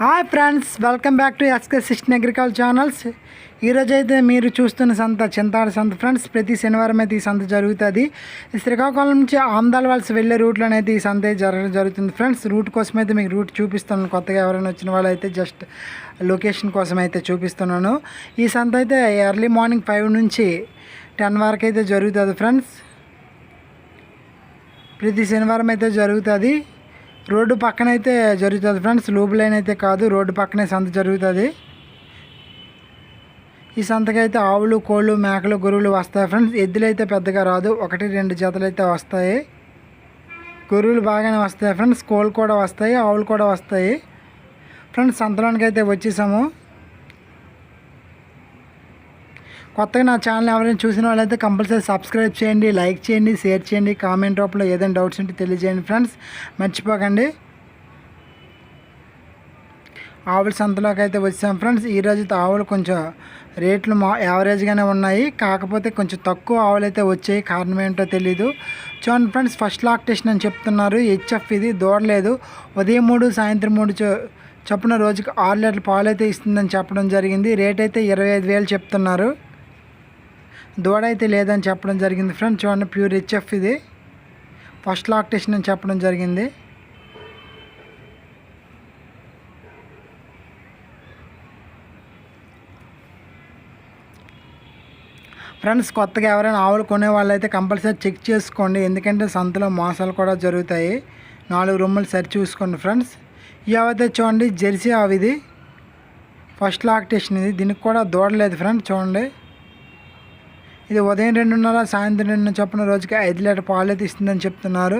Hi friends welcome back to SK సిస్టన్ agriculture channels ఈరోజు అయితే మీరు చూస్తున్న సంత చింతాడ సంత ఫ్రెండ్స్ ప్రతి శనివారం అయితే ఈ సంత జరుగుతుంది. శ్రీకాకుళం నుంచి ఆమ్దాల వలస వెళ్ళే రూట్లో అయితే ఈ సంత జరగడం జరుగుతుంది ఫ్రెండ్స్ రూట్ కోసం అయితే మీకు రూట్ చూపిస్తాను కొత్తగా ఎవరైనా వచ్చిన వాళ్ళు అయితే జస్ట్ లొకేషన్ కోసం అయితే చూపిస్తున్నాను. ఈ సంత అయితే ఎర్లీ మార్నింగ్ ఫైవ్ నుంచి టెన్ వరకు అయితే జరుగుతుంది ఫ్రెండ్స్ ప్రతి శనివారం అయితే జరుగుతుంది. రోడ్డు పక్కన అయితే జరుగుతుంది ఫ్రెండ్స్. లూబ్ లైన్ అయితే కాదు రోడ్డు పక్కనే సంత జరుగుతుంది. ఈ సంతకైతే ఆవులు కోళ్ళు మేకలు గొర్రెలు వస్తాయి ఫ్రెండ్స్. ఎద్దులు అయితే పెద్దగా రాదు ఒకటి రెండు జతలు అయితే వస్తాయి. గొర్రెలు బాగానే వస్తాయి ఫ్రెండ్స్. కోళ్ళు కూడా వస్తాయి ఆవులు కూడా వస్తాయి. ఫ్రెండ్స్ సంతలోనికి అయితే వచ్చేసాము. కొత్తగా నా ఛానల్ ఎవరైనా చూసిన వాళ్ళైతే కంపల్సరీ సబ్స్క్రైబ్ చేయండి లైక్ చేయండి షేర్ చేయండి కామెంట్ రూపంలో ఏదైనా డౌట్స్ ఉంటే తెలియజేయండి ఫ్రెండ్స్. మర్చిపోకండి. ఆవుల సంతలోకి అయితే వచ్చాం ఫ్రెండ్స్. ఈరోజు ఆవులు కొంచెం రేట్లు మా యావరేజ్గానే ఉన్నాయి. కాకపోతే కొంచెం తక్కువ ఆవులు అయితే వచ్చాయి. కారణం ఏంటో తెలీదు. చూడండి ఫ్రెండ్స్ ఫస్ట్ లాక్టేషన్ అని చెప్తున్నారు. హెచ్ఎఫ్ ఇది దూడలేదు ఉదయం మూడు సాయంత్రం మూడు చొప్పున రోజుకి ఆరు లీటర్ల పాలు అయితే ఇస్తుందని చెప్పడం జరిగింది. రేట్ అయితే ఇరవై ఐదు వేలు చెప్తున్నారు. దూడ అయితే లేదని చెప్పడం జరిగింది ఫ్రెండ్స్. చూడండి ప్యూర్ హెచ్ఎఫ్ ఇది. ఫస్ట్ లాక్టేషన్ అని చెప్పడం జరిగింది. ఫ్రెండ్స్ కొత్తగా ఎవరైనా ఆవులు కొనే వాళ్ళైతే కంపల్సరీ చెక్ చేసుకోండి. ఎందుకంటే సంతలో మోసాలు కూడా జరుగుతాయి. నాలుగు రూములు సరి చూసుకోండి ఫ్రెండ్స్. ఇవైతే చూడండి జెర్సీ ఆవు ఇది. ఫస్ట్ లాక్టేషన్ ఇది. దీనికి కూడా దూడలేదు ఫ్రెండ్స్ చూడండి. ఇది ఉదయం రెండున్నర సాయంత్రం రెండు చొప్పున రోజుకి ఐదు లీటర్ పాలు అయితే ఇస్తుందని చెప్తున్నారు.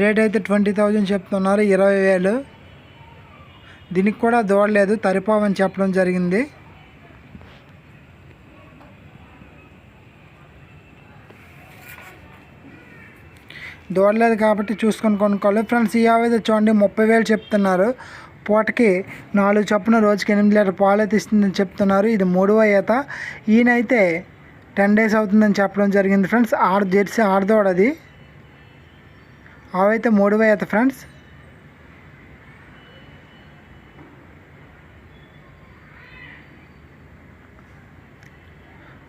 రేట్ అయితే ట్వంటీ థౌజండ్ చెప్తున్నారు ఇరవై వేలు. దీనికి కూడా దూడలేదు తరిపావని చెప్పడం జరిగింది. దూడలేదు కాబట్టి చూసుకొని కొనుక్కోవాలి. ఫ్రెండ్స్ ఈ ఆవు అయితే చూడండి ముప్పై వేలు చెప్తున్నారు. పూటకి నాలుగు చొప్పున రోజుకి ఎనిమిది లీటర్ పాలు అయితే ఇస్తుందని చెప్తున్నారు. ఇది మూడవ ఈత. ఈయనైతే టెన్ డేస్ అవుతుందని చెప్పడం జరిగింది ఫ్రెండ్స్. ఆరు జెర్సీ ఆడదోడది అవైతే మూడవ ఈత ఫ్రెండ్స్.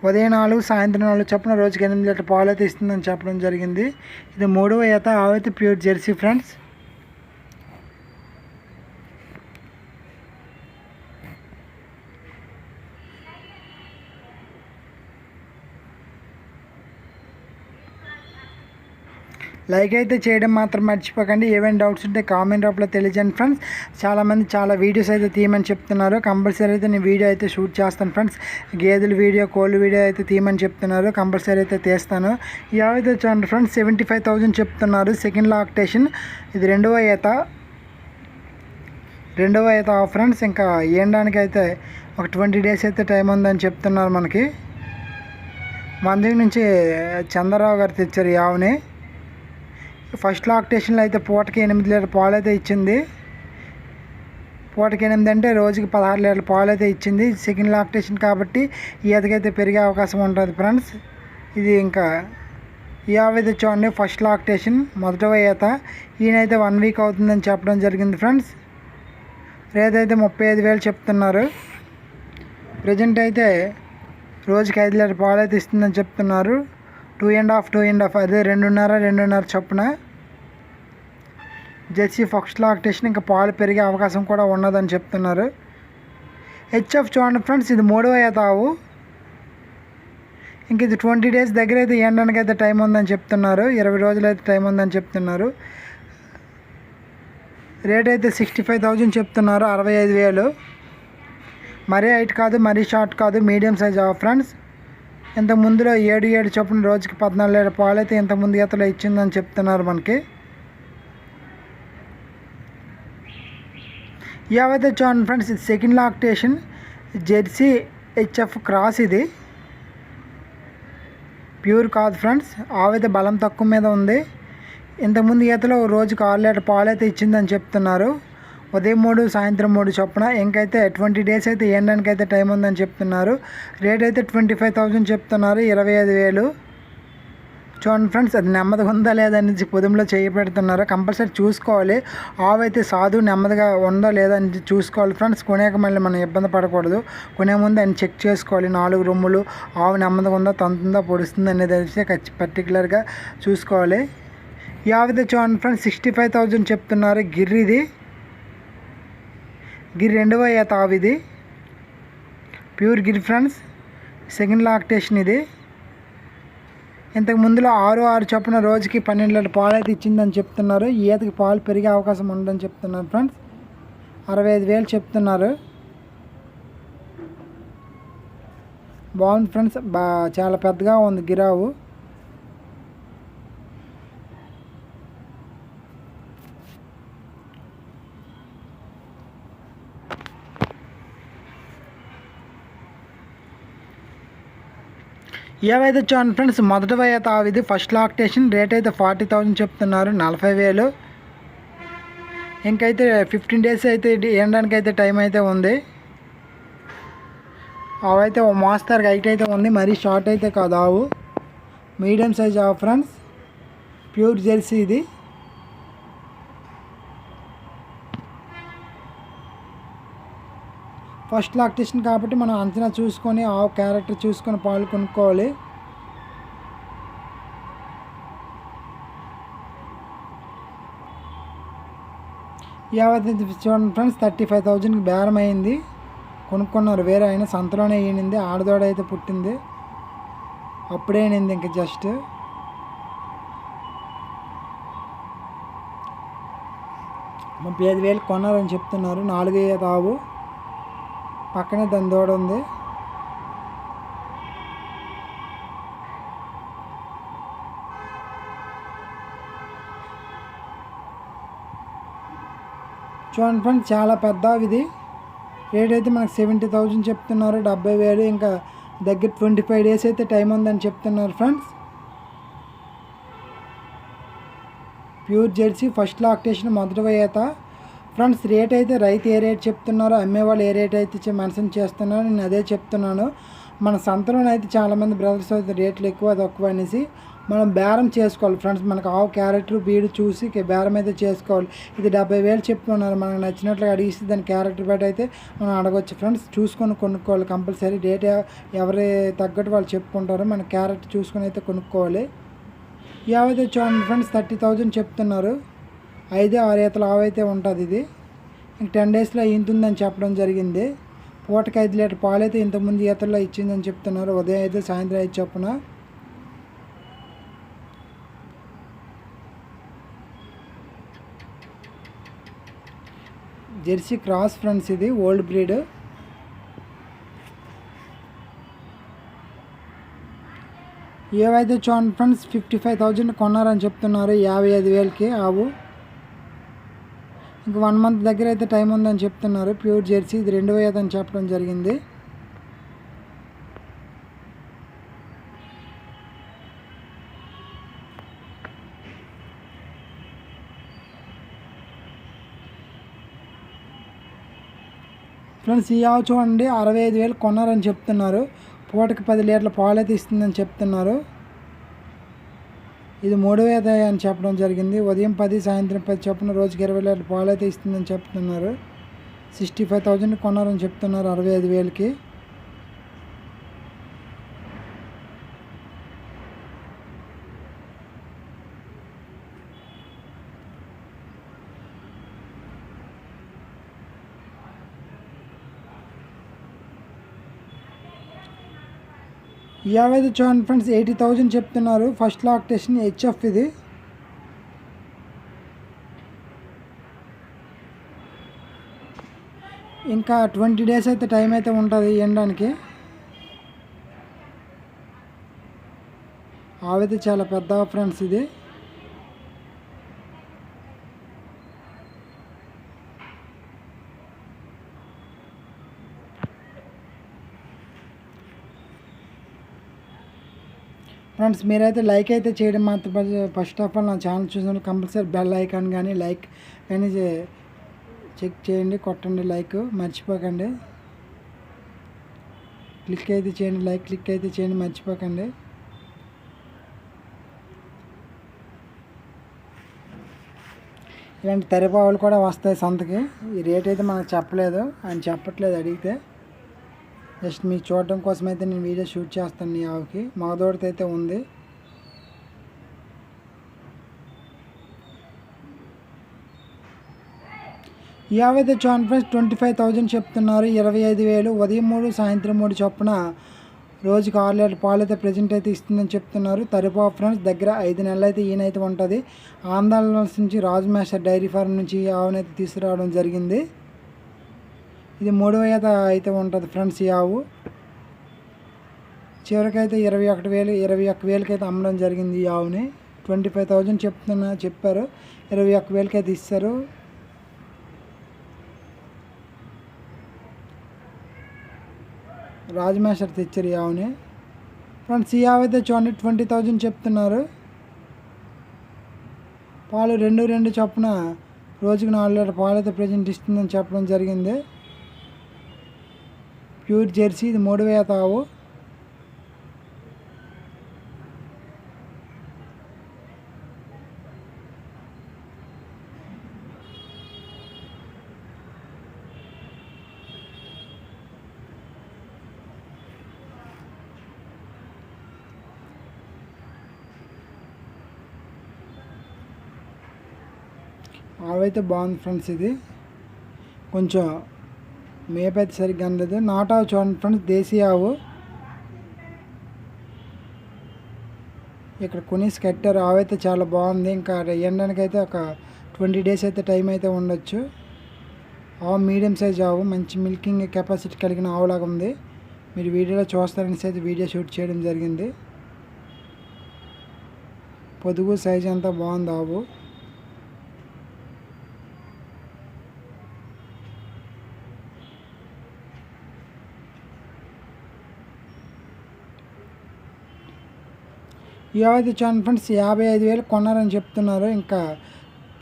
ఉదయం నాలుగు సాయంత్రం నాలుగు చొప్పున రోజుకి ఎనిమిది లీటర్ పాలు అయితే ఇస్తుందని చెప్పడం జరిగింది. ఇది మూడవ ఈత ఆవైతే ప్యూర్ జెర్సీ ఫ్రెండ్స్. లైక్ అయితే చేయడం మాత్రం మర్చిపోకండి. ఏమైనా డౌట్స్ ఉంటే కామెంట్ రూపంలో తెలియజేయండి ఫ్రెండ్స్. చాలామంది చాలా వీడియోస్ అయితే తీయమని చెప్తున్నారు. కంపల్సరీ అయితే నేను వీడియో అయితే షూట్ చేస్తాను ఫ్రెండ్స్. గేదెల వీడియో కోళ్ళు వీడియో అయితే తీయమని చెప్తున్నారు. కంపల్సరీ అయితే తీస్తాను. ఏవైతే చూడండి ఫ్రెండ్స్ సెవెంటీ ఫైవ్ థౌజండ్ చెప్తున్నారు. Second lactation. ఇది రెండవ ఈత. రెండవ ఈత ఫ్రెండ్స్. ఇంకా ఏండానికి అయితే ఒక ట్వంటీ డేస్ అయితే టైం ఉందని చెప్తున్నారు మనకి. మన దగ్గర నుంచి చంద్రరావు గారు తెచ్చారు ఈ ఆవుని. ఫస్ట్ లాక్టేషన్లో అయితే పూటకి ఎనిమిది లీటర్ పాలు అయితే ఇచ్చింది. పూటకి ఎనిమిది అంటే రోజుకి పదహారు లీటర్ పాలు అయితే ఇచ్చింది. సెకండ్ లాక్టేషన్ కాబట్టి ఈతకైతే పెరిగే అవకాశం ఉంటుంది ఫ్రెండ్స్. ఇది ఇంకా ఈ ఆవిధ చూడండి ఫస్ట్ లాక్టేషన్ మొదటవ ఈత ఈయనైతే వన్ వీక్ అవుతుందని చెప్పడం జరిగింది ఫ్రెండ్స్. రేట్ అయితే ముప్పై ఐదు వేలు చెప్తున్నారు. ప్రజెంట్ అయితే రోజుకి ఐదు లీటర్ పాలు అయితే ఇస్తుందని చెప్తున్నారు. Two and half two and half అదే రెండున్నర రెండున్నర చొప్పున. జెర్సీ ఫస్ట్ లాక్టేషన్ ఇంకా పాలు పెరిగే అవకాశం కూడా ఉన్నదని చెప్తున్నారు. హెచ్ఎఫ్ చూడండి ఫ్రెండ్స్ ఇది మూడవ తావు ఇంక ఇది ట్వంటీ డేస్ దగ్గర అయితే ఎండడానికి అయితే టైం ఉందని చెప్తున్నారు. ఇరవై రోజులు అయితే టైం ఉందని చెప్తున్నారు. రేట్ అయితే సిక్స్టీ ఫైవ్ థౌజండ్ చెప్తున్నారు అరవై ఐదు వేలు. మరీ హైట్ కాదు మరీ షార్ట్ కాదు మీడియం సైజ్ ఫ్రెండ్స్. ఇంత ముందులో ఏడు ఏడు చొప్పున రోజుకి పద్నాలుగు లీటర్ పాలు అయితే ఇంత ముందు ఈతలో ఇచ్చిందని చెప్తున్నారు మనకి. ఏవైతే చూడండి ఫ్రెండ్స్ ఇది second lactation Jersey HF cross ఇది. ప్యూర్ కాదు ఫ్రెండ్స్ ఆవైతే బలం తక్కువ మీద ఉంది. ఇంతకుముందు ఈతలో రోజుకి ఆరు లీటర్ పాలు అయితే ఇచ్చిందని చెప్తున్నారు. ఉదయం మూడు సాయంత్రం మూడు చొప్పున. ఇంకైతే ట్వంటీ డేస్ అయితే ఇవ్వడానికి అయితే టైం ఉందని చెప్తున్నారు. రేట్ అయితే ట్వంటీ ఫైవ్ థౌజండ్ చెప్తున్నారు. ఇరవై ఐదు వేలు. చూడండి ఫ్రెండ్స్ అది నెమ్మదిగా ఉందా లేదా అనేది పొదుములో చేయి పెడుతున్నారు. కంపల్సరీ చూసుకోవాలి. ఆవు అయితే సాధు నెమ్మదిగా ఉందా లేదా అని చూసుకోవాలి ఫ్రెండ్స్. కొనేక మళ్ళీ మనం ఇబ్బంది పడకూడదు. కొనే ముందు అని చెక్ చేసుకోవాలి. నాలుగు రొమ్ములు ఆవు నెమ్మదిగా ఉందా తంతుందా పొడుస్తుందా అనేది అయితే ఖచ్చి పర్టికులర్గా చూసుకోవాలి. ఈ అయితే చూడండి ఫ్రెండ్స్ సిక్స్టీ ఫైవ్ థౌజండ్ చెప్తున్నారు. గిర్రిది. గిరి రెండవ ఈత ఇది. Pure Gir friends. Second lactation ఇది. ఇంతకు ముందులో ఆరు ఆరు చొప్పున రోజుకి పన్నెండు లీటర్ పాలు అయితే ఇచ్చిందని చెప్తున్నారు. ఈతకి పాలు పెరిగే అవకాశం ఉందని చెప్తున్నారు ఫ్రెండ్స్. అరవై ఐదు వేలు చెప్తున్నారు. బాగుంది ఫ్రెండ్స్. బా చాలా పెద్దగా ఉంది గిరావు. ఏవైతే చూడండి ఫ్రెండ్స్ మొదటి అయితే ఇది ఫస్ట్ లాక్టేషన్ రేట్ అయితే ఫార్టీ థౌజండ్ చెప్తున్నారు నలభై వేలు. ఇంకైతే ఫిఫ్టీన్ డేస్ అయితే వేయడానికి అయితే టైం అయితే ఉంది. అవైతే ఓ మోస్తారు హైట్ అయితే ఉంది మరీ షార్ట్ అయితే కాదు ఆవు. మీడియం సైజ్ ఆవు ఫ్రెండ్స్ ప్యూర్ జెర్సీ ఇది. ఫస్ట్ లాక్టేషన్ కాబట్టి మనం అంచనా చూసుకొని ఆ క్యారెక్టర్ చూసుకొని పాలు కొనుక్కోవాలి. యావత్ చూడండి ఫ్రెండ్స్ థర్టీ ఫైవ్ థౌజండ్కి బేరం అయింది. కొనుక్కున్నారు వేరే అయినా సంతలోనే ఈనింది ఆడదోడ అయితే పుట్టింది. అప్పుడే ఈనింది ఇంక జస్ట్. ముప్పై ఐదు వేలు కొన్నారని చెప్తున్నారు నాలుగు తావు. పక్కనే దాని దూడ ఉంది. చూడండి ఫ్రెండ్స్ చాలా పెద్ద ఇది. రేట్ అయితే మనకు సెవెంటీ థౌజండ్ చెప్తున్నారు డెబ్బై వేలు ఇంకా దగ్గర ట్వంటీ ఫైవ్ డేస్ అయితే టైం ఉందని చెప్తున్నారు friends. Pure Jersey first lactation మొదటి వేయత. ఫ్రెండ్స్ రేట్ అయితే రైతు ఏ రేట్ చెప్తున్నారో అమ్మేవాళ్ళు ఏ రేట్ అయితే మెన్షన్ చేస్తున్నారో నేను అదే చెప్తున్నాను. మన సంతలోనే అయితే చాలామంది బ్రదర్స్ అయితే రేట్లు ఎక్కువ తక్కువ అనేసి మనం బేరం చేసుకోవాలి ఫ్రెండ్స్. మనకు ఆవు క్యారెక్టర్ బీడు చూసి బేరం అయితే చేసుకోవాలి. ఇది డెబ్బై వేలు చెప్తున్నారు మనకు నచ్చినట్లుగా అడిగిస్తే దాని క్యారెక్టర్ బయట అయితే మనం అడగవచ్చు ఫ్రెండ్స్. చూసుకొని కొనుక్కోవాలి కంపల్సరీ. డేట్ ఎవరి తగ్గట్టు వాళ్ళు చెప్పుకుంటారో మన క్యారెక్టర్ చూసుకొని అయితే కొనుక్కోవాలి. యావైతే చూడండి ఫ్రెండ్స్ థర్టీ థౌజండ్ చెప్తున్నారు. ఐదు ఆరు ఈతలు ఆవైతే ఉంటుంది ఇది. ఇంక టెన్ డేస్లో ఇంతుందని చెప్పడం జరిగింది. పూటకి ఐదు లీటర్ పాలు అయితే ఇంతకుముందు ఈతల్లో ఇచ్చిందని చెప్తున్నారు. ఉదయం అయితే సాయంత్రం అయితే చొప్పున. జెర్సీ క్రాస్ ఫ్రెండ్స్ ఇది ఓల్డ్ బ్రీడ్. ఏవైతే చూడండి ఫ్రెండ్స్ ఫిఫ్టీ ఫైవ్ థౌజండ్ కొన్నారని చెప్తున్నారు. యాభై ఐదు వేలకి ఆవు. ఇంక వన్ మంత్ దగ్గర అయితే టైం ఉందని చెప్తున్నారు. ప్యూర్ జెర్సీ ఇది రెండు వేయదని చెప్పడం జరిగింది. ఫ్రెండ్స్ ఈ ఆవు చూడండి అరవై ఐదు వేలు కొన్నారని చెప్తున్నారు. పూటకి పది లీటర్ల పాలు అయితే ఇస్తుందని చెప్తున్నారు. ఇది మూడు అని చెప్పడం జరిగింది. ఉదయం పది సాయంత్రం పది చొప్పున రోజుకి ఇరవై లీటర్ పాలు అయితే ఇస్తుందని చెప్తున్నారు. సిక్స్టీ ఫైవ్ థౌజండ్ కొన్నారని చెప్తున్నారు అరవై ఐదు వేలకి. యాభై చూడండి ఫ్రెండ్స్ ఎయిటీ థౌజండ్ చెప్తున్నారు. ఫస్ట్ లాక్టేషన్ హెచ్ఎఫ్ ఇది. ఇంకా ట్వంటీ డేస్ అయితే టైం అయితే ఉంటుంది ఎండడానికి ఆవైతే చాలా పెద్ద ఫ్రెండ్స్ ఇది. ఫ్రెండ్స్ మీరైతే లైక్ అయితే చేయడం మాత్రం ఫస్ట్ ఆఫ్ ఆల్ నా ఛానల్ చూసినప్పుడు కంపల్సరీ బెల్ ఐకాన్ కానీ లైక్ కానీ చెక్ చేయండి కొట్టండి లైక్ మర్చిపోకండి. క్లిక్ అయితే చేయండి లైక్ క్లిక్ అయితే చేయండి మర్చిపోకండి. ఇలాంటి తెరపావులు కూడా వస్తాయి సంతకి. ఈ రేట్ అయితే మనకు చెప్పలేదు ఆయన చెప్పట్లేదు అడిగితే. జస్ట్ మీకు చూడడం కోసం అయితే నేను వీడియో షూట్ చేస్తాను ఈ ఆవుకి. మగదోడితో అయితే ఉంది. ఈ ఆవు అయితే ఫ్రెండ్స్ ట్వంటీ ఫైవ్ థౌజండ్ చెప్తున్నారు. ఇరవై ఐదు వేలు. ఉదయం మూడు సాయంత్రం మూడు చొప్పున రోజుకి ఆరు లీటర్ పాలు అయితే ప్రజెంట్ అయితే ఇస్తుందని చెప్తున్నారు. తరిపా ఫ్రెండ్స్ దగ్గర ఐదు నెలలు అయితే ఈయనైతే ఉంటుంది. ఆంధ్రాల నుంచి రాజ్ మేషర్ డైరీ ఫార్మ్ నుంచి ఈ ఆవునైతే తీసుకురావడం జరిగింది. ఇది మూడవ ఈత అయితే ఉంటుంది ఫ్రెండ్స్ ఈ ఆవు. చివరికైతే ఇరవై ఒకటి వేలు ఇరవై ఒక్క వేలకైతే అమ్మడం జరిగింది ఈ ఆవుని. ట్వంటీ ఫైవ్ థౌజండ్ చెప్తున్నా చెప్పారు. ఇరవై ఒక్క వేలకైతే ఇస్తారు. రాజమేశ్వర్ తెచ్చారు ఈ ఆవుని. ఫ్రెండ్స్ ఈ ఆవు అయితే చూడండి ట్వంటీ థౌజండ్ చెప్తున్నారు. పాలు రెండు రెండు చొప్పున రోజుకి నాలుగు లీటర్ పాలు అయితే ప్రజెంట్ ఇస్తుందని చెప్పడం జరిగింది. ప్యూర్ జెర్సీ ఇది మూడు వేల తావు ఆవైతే బాగుంది ఫ్రెండ్స్ ఇది. కొంచెం మేపైతే సరిగ్గా అందలేదు నాటావు చూడండి ఫ్రెండ్స్ దేశీ ఆవు. ఇక్కడ కొనేసి కట్టారు. ఆవు అయితే చాలా బాగుంది. ఇంకా ఎండడానికి అయితే ఒక ట్వంటీ డేస్ అయితే టైం అయితే ఉండొచ్చు. ఆవు మీడియం సైజ్ ఆవు మంచి మిల్కింగ్ కెపాసిటీ కలిగిన ఆవులాగా ఉంది. మీరు వీడియోలో చూస్తారనేసి అయితే వీడియో షూట్ చేయడం జరిగింది. పొదుగు సైజ్ అంతా బాగుంది ఆవు. యువతి చాన్ చూడండి ఫ్రెండ్స్ యాభై ఐదు వేలు కొన్నారని చెప్తున్నారు. ఇంకా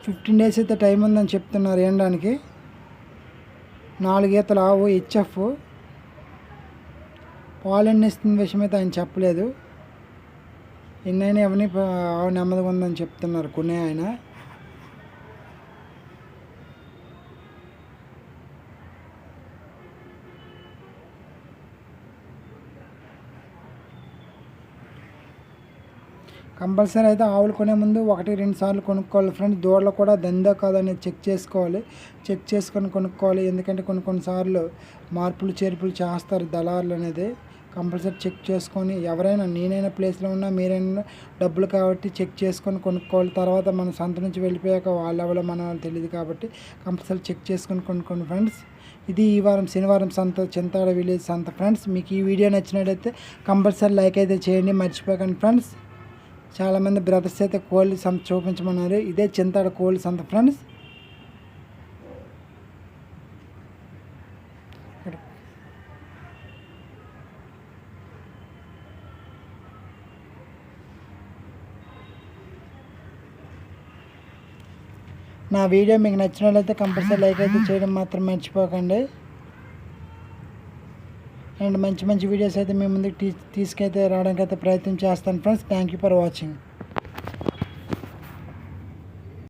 ఫిఫ్టీన్ డేస్ అయితే టైం ఉందని చెప్తున్నారు ఏండానికి నాలుగు ఈతలు ఆవు హెచ్ఎఫ్. పాలు ఇస్తుంది విషయం అయితే ఆయన చెప్పలేదు. ఎన్నైనా ఎవరిని నెమ్మదిగా ఉందని చెప్తున్నారు కొనే ఆయన. కంపల్సరీ అయితే ఆవులు కొనే ముందు ఒకటి రెండు సార్లు కొనుక్కోవాలి ఫ్రెండ్స్ దూడలు కూడా దందా కాదనేది చెక్ చేసుకోవాలి. చెక్ చేసుకొని కొనుక్కోవాలి. ఎందుకంటే కొన్ని కొన్నిసార్లు మార్పులు చేర్పులు చేస్తారు దళారులు అనేది. కంపల్సరీ చెక్ చేసుకొని ఎవరైనా నేనైనా ప్లేస్లో ఉన్నా మీరైనా డబ్బులు కాబట్టి చెక్ చేసుకొని కొనుక్కోవాలి. తర్వాత మన సంత నుంచి వెళ్ళిపోయాక వాళ్ళ ఎవరో మన తెలియదు కాబట్టి కంపల్సరీ చెక్ చేసుకొని కొనుక్కోండి ఫ్రెండ్స్ ఇది ఈ వారం శనివారం సంత చింతాడ విలేజ్ సంత ఫ్రెండ్స్ మీకు ఈ వీడియో నచ్చినట్టయితే కంపల్సరీ లైక్ అయితే చేయండి. మర్చిపోకండి ఫ్రెండ్స్ చాలామంది బ్రదర్స్ అయితే కోళ్ళు సంత చూపించమన్నారు. ఇదే చింతాడ కోళ్ళు సంత ఫ్రెండ్స్. నా వీడియో మీకు నచ్చినట్లయితే కంపల్సరీ లైక్ అయితే చేయడం మాత్రం మర్చిపోకండి. ఇలాంటి మంచి మంచి వీడియోస్ అయితే మీ ముందుకు తీసుకైతే రావడానికి అయితే ప్రయత్నం చేస్తాను. Friends thank you for watching